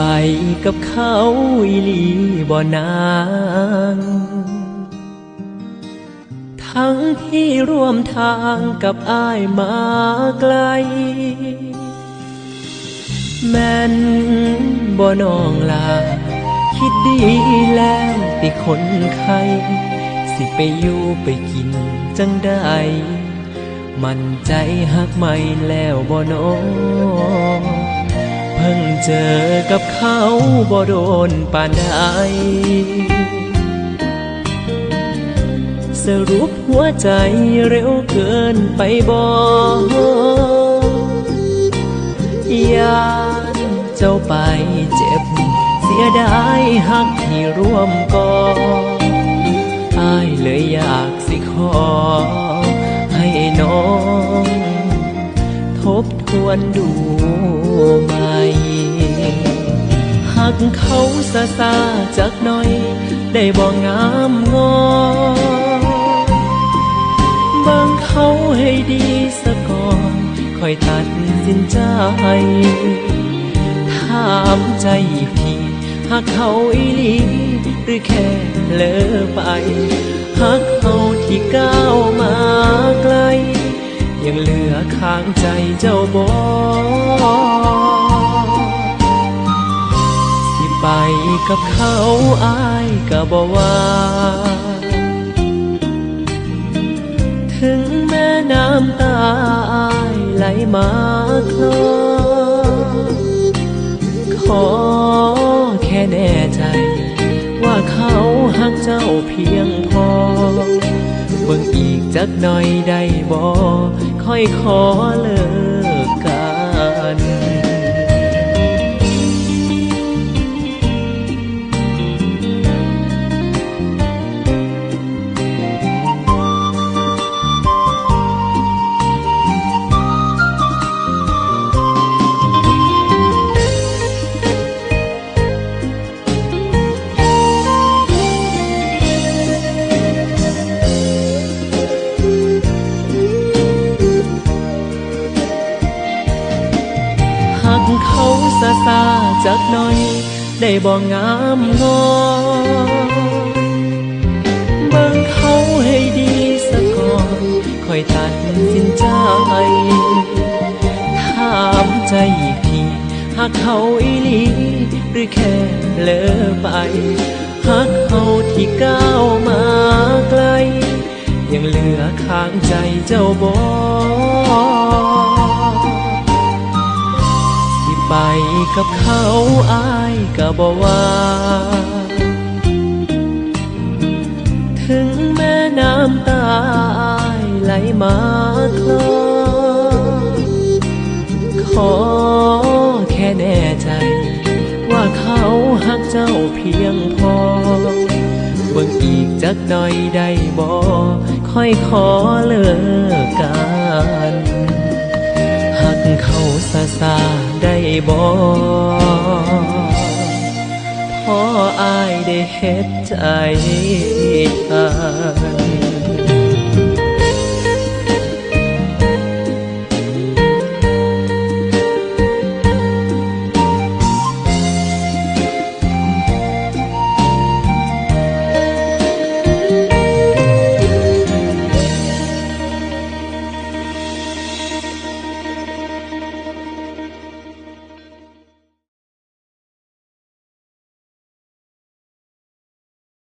ไปกับเขาอีลีบ่อนาง ทั้งที่ร่วมทางกับอ้ายมาไกล แม่นบ่นองลา คิดดีแล้วติคนไข้สิไปอยู่ไปกินจังได้ มันใจหักไม่แล้วบ่นองเพิ่งเจอกับเขาบ่โดนปานใด สรุปหัวใจเร็วเกินไปบ่ยานเจ้าไปเจ็บ เสียดายหักที่ร่วมก่ออายเลยอยากสิขอ ให้น้อง ทบทวนดูใหม่หักเขาซาซาจักหน่อย ได้บ่งามงอ ให้ดีสะก่อน ค่อยตัดสินใจถามใจพี่หักเขาอีหลีหรือแค่เลอไปหักเขาที่ก้าวมาไกล ยังเหลือข้างใจเจ้าบอสิไปกับเขาอายก็บอว่าถึง น้ำตาอายไหลมาคลอขอแค่แน่ใจ ว่าเขาหักเจ้าเพียงพอ เบิ่งอีกจักหน่อยได้บ่ค่อยขอเลย ซาซาจักหน่อย ได้บ่งามงอเบิ่งเขาให้ดีสะก่อนค่อยตัดสินใจ ถามใจพี่หักเขาอีหลีหรือแค่เลอไปหักเขาที่ก้าวมาไกล ยังเหลือข้างใจเจ้าบอสิ กับเขาอายก็บอกว่า ถึงแม่น้ำตาอายไหลมาคลอขอแค่แน่ใจ ว่าเขาหักเจ้าเพียงพอเบิ่งอีกจักหน่อยได้บ่ค่อยขอเลิกกันหักเขาซาซา ได้บ่พออายได้เฮ็ดใจทาน